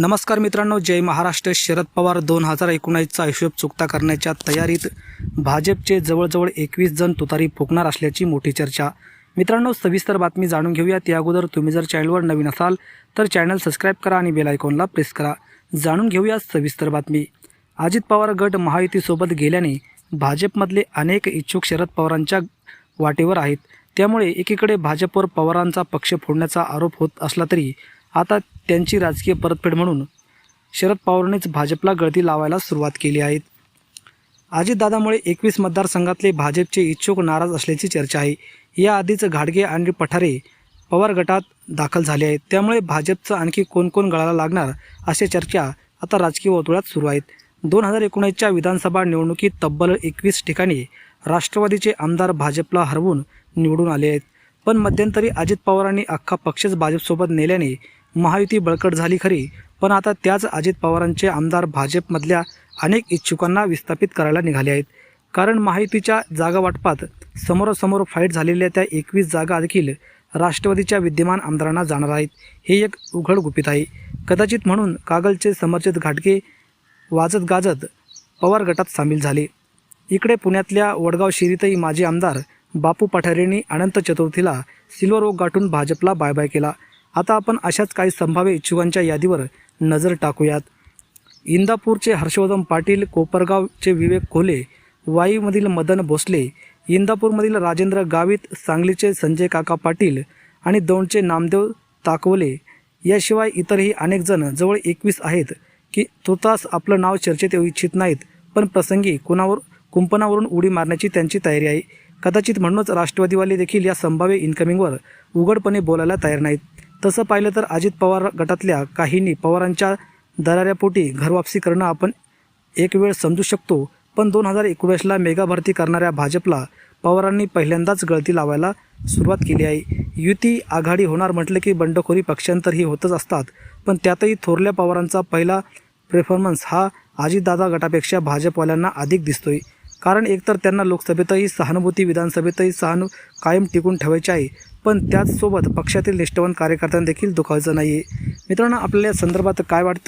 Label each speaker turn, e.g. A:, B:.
A: नमस्कार मित्रांनो जय महाराष्ट्र. शरद पवार दोन हजार एकोणीसचा हिशोब चुकता करण्याच्या तयारीत भाजपचे जवळजवळ एकवीस जण तुतारी फुकणार असल्याची मोठी चर्चा. मित्रांनो सविस्तर बातमी जाणून घेऊया त्या अगोदर तुम्ही जर चॅनलवर नवीन असाल तर चॅनल सबस्क्राईब करा आणि बेल आयकॉनला प्रेस करा. जाणून घेऊया सविस्तर बातमी. अजित पवार गट महायुतीसोबत गेल्याने भाजपमधले अनेक इच्छुक शरद पवारांच्या वाटेवर आहेत. त्यामुळे एकीकडे भाजपवर पवारांचा पक्ष फोडण्याचा आरोप होत असला तरी आता त्यांची राजकीय परतफेड म्हणून शरद पवारांनीच भाजपला गळती लावायला सुरुवात केली आहे. अजितदादामुळे एकवीस मतदारसंघातले भाजपचे इच्छुक नाराज असल्याची चर्चा आहे. याआधीच घाडगे आणि पठारे पवार गटात दाखल झाले आहेत. त्यामुळे भाजपचं आणखी कोण कोण गळाला लागणार अशा चर्चा आता राजकीय वर्तुळात सुरू आहेत. दोन हजार एकोणीसच्या विधानसभा निवडणुकीत तब्बल एकवीस ठिकाणी राष्ट्रवादीचे आमदार भाजपला हरवून निवडून आले आहेत. पण मध्यंतरी अजित पवारांनी अख्खा पक्षच भाजपसोबत नेल्याने महायुती बळकट झाली खरी पण आता त्याच अजित पवारांचे आमदार भाजपमधल्या अनेक इच्छुकांना विस्थापित करायला निघाले आहेत. कारण महायुतीच्या जागा वाटपात समोरासमोर फाईट झालेल्या त्या एकवीस जागा देखील राष्ट्रवादीच्या विद्यमान आमदारांना जाणार आहेत हे एक उघड गुपित आहे. कदाचित म्हणून कागलचे समर्जित घाटगे वाजत गाजत पवार गटात सामील झाले. इकडे पुण्यातल्या वडगाव शिरीतही माजी आमदार बापू पठारेंनी अनंत चतुर्थीला सिल्वर ओक गाठून भाजपला बाय बाय केला. आता आपण अशाच काही संभाव्य इच्छुकांच्या यादीवर नजर टाकूयात. इंदापूरचे हर्षवर्धन पाटील कोपरगावचे विवेक खोले वाईमधील मदन भोसले इंदापूरमधील राजेंद्र गावित सांगलीचे संजय काका पाटील आणि दौंडचे नामदेव ताकवले याशिवाय इतरही अनेक जण जवळ एकवीस आहेत की तुर्तास आपलं नाव चर्चेत येऊ इच्छित नाहीत पण प्रसंगी कुणावर कुंपणावरून उडी मारण्याची त्यांची तयारी आहे. कदाचित म्हणूनच राष्ट्रवादीवाले देखील या संभाव्य इन्कमिंगवर उघडपणे बोलायला तयार नाहीत. तसं पाहिलं तर अजित पवार गटातल्या काहींनी पवारांच्या दराऱ्यापोटी घरवापसी करणं आपण एक वेळ समजू शकतो. पण दोन हजार एकोणीसला मेगा भरती करणाऱ्या भाजपला पवारांनी पहिल्यांदाच गळती लावायला सुरुवात केली आहे. युती आघाडी होणार म्हटलं की बंडखोरी पक्षांतर ही होतच असतात. पण त्यातही थोरल्या पवारांचा पहिला प्रेफॉर्मन्स हा अजितदादा गटापेक्षा भाजपवाल्यांना अधिक दिसतोय. कारण एकतर त्यांना लोकसभेतही सहानुभूती विधानसभेतही सहानु कायम टिकून ठेवायची आहे. पण त्याचसोबत पक्षातील निष्ठवान कार्यकर्त्यांदेखील दुखावायचं नाही आहे मित्रांनो आपल्याला या संदर्भात काय वाटतं?